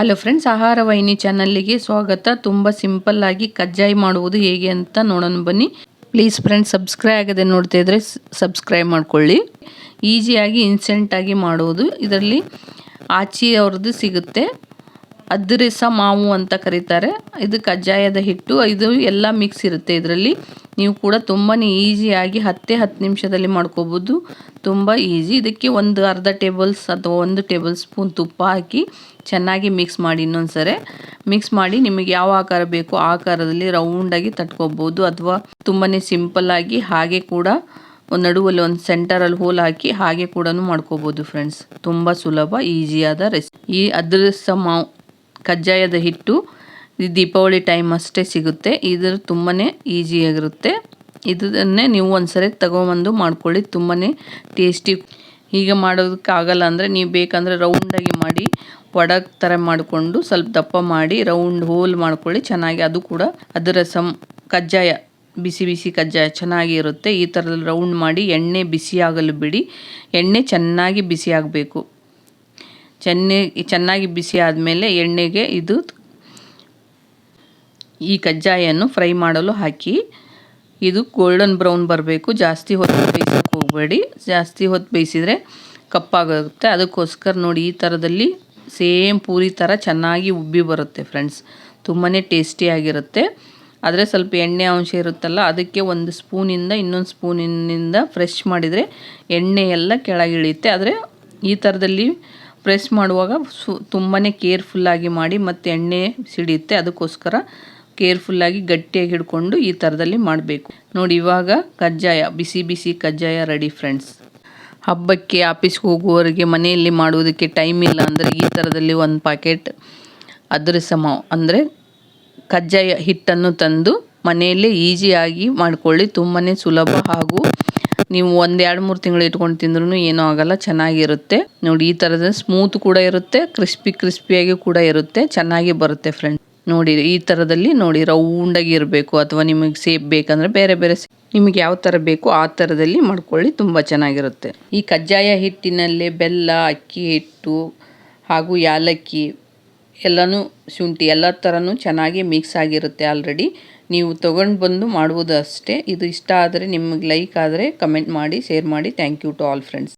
Hello friends ಆಹಾರ ವಾಹಿನಿ ಚಾನಲ್ಲಿಗೆ ಸ್ವಾಗತ. ತುಂಬ ಆಗಿ ಕಜ್ಜಾಯ ಮಾಡುವುದು ಹೇಗೆ ಅಂತ ನೋಡೋಣ ಬನ್ನಿ. ಪ್ಲೀಸ್ ಫ್ರೆಂಡ್ಸ್ ಸಬ್ಸ್ಕ್ರೈಬ್ ಆಗದೆ ನೋಡ್ತಾ ಇದ್ರೆ ಸಬ್ಸ್ಕ್ರೈಬ್ ಮಾಡ್ಕೊಳ್ಳಿ. ಈಸಿಯಾಗಿ ಇನ್ಸ್ಟೆಂಟಾಗಿ ಮಾಡುವುದು. ಇದರಲ್ಲಿ ಆಚಿ ಅವ್ರದ್ದು ಸಿಗುತ್ತೆ. ಅದ್ರಿಸ ಮಾವು ಅಂತ ಕರೀತಾರೆ. ಇದು ಕಜ್ಜಾಯದ ಹಿಟ್ಟು. ಇದು ಎಲ್ಲ ಮಿಕ್ಸ್ ಇರುತ್ತೆ ಇದರಲ್ಲಿ. ನೀವು ಕೂಡ ತುಂಬಾ ಈಸಿಯಾಗಿ ಹತ್ತೇ ಹತ್ತು ನಿಮಿಷದಲ್ಲಿ ಮಾಡ್ಕೋಬೋದು. ತುಂಬ ಈಸಿ. ಇದಕ್ಕೆ ಒಂದು ಅರ್ಧ ಟೇಬಲ್ಸ್ ಅಥವಾ ಒಂದು ಟೇಬಲ್ ಸ್ಪೂನ್ ತುಪ್ಪ ಹಾಕಿ ಚೆನ್ನಾಗಿ ಮಿಕ್ಸ್ ಮಾಡಿ ಇನ್ನೊಂದು ಸರಿ ಮಿಕ್ಸ್ ಮಾಡಿ ನಿಮಗೆ ಯಾವ ಆಕಾರ ಬೇಕು ಆ ಆಕಾರದಲ್ಲಿ ರೌಂಡಾಗಿ ತಟ್ಕೋಬೋದು. ಅಥವಾ ತುಂಬಾ ಸಿಂಪಲ್ಲಾಗಿ ಹಾಗೆ ಕೂಡ ಒಂದು ನಡುವಲ್ಲಿ ಒಂದು ಸೆಂಟರಲ್ಲಿ ಹೋಲ್ ಹಾಕಿ ಹಾಗೆ ಕೂಡ ಮಾಡ್ಕೋಬೋದು ಫ್ರೆಂಡ್ಸ್ ತುಂಬ ಸುಲಭ, ಈಸಿಯಾದ ರೆಸಿಪಿ ಈ ಅದ್ರ ಮಾವು ಕಜ್ಜಾಯದ ಹಿಟ್ಟು ದೀಪಾವಳಿ ಟೈಮ್ ಅಷ್ಟೇ ಸಿಗುತ್ತೆ. ಇದು ತುಂಬಾ ಈಸಿಯಾಗಿರುತ್ತೆ ಇದನ್ನೇ ನೀವು ಒಂದ್ಸರಿ ತಗೊಂಬಂದು ಮಾಡ್ಕೊಳ್ಳಿ. ತುಂಬಾ ಟೇಸ್ಟಿ ಹೀಗೆ ಮಾಡೋದಕ್ಕಾಗಲ್ಲ ಅಂದರೆ ನೀವು ಬೇಕಂದರೆ ರೌಂಡಾಗಿ ಮಾಡಿ ವಡ ಥರ ಮಾಡಿಕೊಂಡು ಸ್ವಲ್ಪ ದಪ್ಪ ಮಾಡಿ ರೌಂಡ್ ಹೋಲ್ ಮಾಡ್ಕೊಳ್ಳಿ. ಚೆನ್ನಾಗಿ ಅದು ಕೂಡ ಅದರ ಸಮ್, ಕಜ್ಜಾಯ, ಬಿಸಿ ಬಿಸಿ ಕಜ್ಜಾಯ ಚೆನ್ನಾಗಿರುತ್ತೆ. ಈ ಥರದಲ್ಲಿ ರೌಂಡ್ ಮಾಡಿ ಎಣ್ಣೆ ಬಿಸಿಯಾಗಲು ಬಿಡಿ. ಎಣ್ಣೆ ಚೆನ್ನಾಗಿ ಬಿಸಿ ಆಗಬೇಕು ಚೆನ್ನೆ, ಚೆನ್ನಾಗಿ ಬಿಸಿ ಆದಮೇಲೆ ಎಣ್ಣೆಗೆ ಇದು ಈ ಕಜ್ಜಾಯನ್ನು ಫ್ರೈ ಮಾಡಲು ಹಾಕಿ. ಇದು ಗೋಲ್ಡನ್ ಬ್ರೌನ್ ಬರಬೇಕು. ಜಾಸ್ತಿ ಹೊತ್ತು ಬೇಯಿಸೋಕೆ ಹೋಗಬೇಡಿ. ಜಾಸ್ತಿ ಹೊತ್ತು ಬೇಯಿಸಿದರೆ ಕಪ್ಪಾಗುತ್ತೆ. ಅದಕ್ಕೋಸ್ಕರ ನೋಡಿ, ಈ ಥರದಲ್ಲಿ ಸೇಮ್ ಪೂರಿ ಥರ ಚೆನ್ನಾಗಿ ಉಬ್ಬಿ ಬರುತ್ತೆ ಫ್ರೆಂಡ್ಸ್ ತುಂಬಾ ಟೇಸ್ಟಿಯಾಗಿರುತ್ತೆ ಆದರೆ ಸ್ವಲ್ಪ ಎಣ್ಣೆ ಅಂಶ ಇರುತ್ತಲ್ಲ, ಅದಕ್ಕೆ ಒಂದು ಸ್ಪೂನಿಂದ ಇನ್ನೊಂದು ಸ್ಪೂನಿನಿಂದ ಫ್ರೆಶ್ ಮಾಡಿದರೆ ಎಣ್ಣೆ ಎಲ್ಲ ಕೆಳಗಿಳಿಯುತ್ತೆ. ಆದರೆ ಈ ಥರದಲ್ಲಿ ಪ್ರೆಸ್ ಮಾಡುವಾಗ ಸು ತುಂಬಾ ಕೇರ್ಫುಲ್ಲಾಗಿ ಮಾಡಿ ಮತ್ತು ಎಣ್ಣೆ ಸಿಡಿಯುತ್ತೆ. ಅದಕ್ಕೋಸ್ಕರ ಕೇರ್ಫುಲ್ಲಾಗಿ ಗಟ್ಟಿಯಾಗಿ ಹಿಡ್ಕೊಂಡು ಈ ಥರದಲ್ಲಿ ಮಾಡಬೇಕು. ನೋಡಿ, ಇವಾಗ ಕಜ್ಜಾಯ, ಬಿಸಿ ಬಿಸಿ ಕಜ್ಜಾಯ ರೆಡಿ ಫ್ರೆಂಡ್ಸ್ ಹಬ್ಬಕ್ಕೆ ಆಫೀಸ್ಗೆ ಹೋಗುವವರಿಗೆ ಮನೆಯಲ್ಲಿ ಮಾಡುವುದಕ್ಕೆ ಟೈಮ್ ಇಲ್ಲ ಅಂದರೆ ಈ ಥರದಲ್ಲಿ ಒಂದು ಪ್ಯಾಕೆಟ್ ಅದರ ಸಮ ಅಂದರೆ ಕಜ್ಜಾಯ ಹಿಟ್ಟನ್ನು ತಂದು ಮನೆಯಲ್ಲೇ ಈಜಿಯಾಗಿ ಮಾಡಿಕೊಳ್ಳಿ. ತುಂಬಾ ಸುಲಭ ಹಾಗೂ ನೀವು ಒಂದೆರಡು ಮೂರು ತಿಂಗಳು ಇಟ್ಕೊಂಡು ತಿಂದ್ರೂ ಏನೂ ಆಗಲ್ಲ, ಚೆನ್ನಾಗಿರುತ್ತೆ. ನೋಡಿ, ಈ ಥರದ ಸ್ಮೂತ್ ಕೂಡ ಇರುತ್ತೆ ಕ್ರಿಸ್ಪಿ ಕ್ರಿಸ್ಪಿಯಾಗಿ ಕೂಡ ಇರುತ್ತೆ, ಚೆನ್ನಾಗಿ ಬರುತ್ತೆ ಫ್ರೆಂಡ್ ನೋಡಿ, ಈ ಥರದಲ್ಲಿ ನೋಡಿ ರೌಂಡಾಗಿ ಇರಬೇಕು ಅಥವಾ ನಿಮಗೆ ಸೇಪ್ ಬೇಕಂದರೆ ಬೇರೆ ಬೇರೆ ನಿಮಗೆ ಯಾವ ಥರ ಬೇಕು ಆ ಥರದಲ್ಲಿ ಮಾಡ್ಕೊಳ್ಳಿ, ತುಂಬ ಚೆನ್ನಾಗಿರುತ್ತೆ. ಈ ಕಜ್ಜಾಯ ಹಿಟ್ಟಿನಲ್ಲಿ ಬೆಲ್ಲ, ಅಕ್ಕಿ ಹಿಟ್ಟು ಹಾಗೂ ಯಾಲಕ್ಕಿ ಎಲ್ಲನೂ ಶುಂಠಿ, ಎಲ್ಲ ಥರನೂ ಚೆನ್ನಾಗಿ ಮಿಕ್ಸ್ ಆಗಿರುತ್ತೆ ಆಲ್ರೆಡಿ ನೀವು ತೊಗೊಂಡು ಬಂದು ಮಾಡುವುದು ಅಷ್ಟೇ. ಇದು ಇಷ್ಟ ಆದರೆ ನಿಮಗೆ ಲೈಕ್ ಆದರೆ ಕಮೆಂಟ್ ಮಾಡಿ ಶೇರ್ ಮಾಡಿ. Thank you to all friends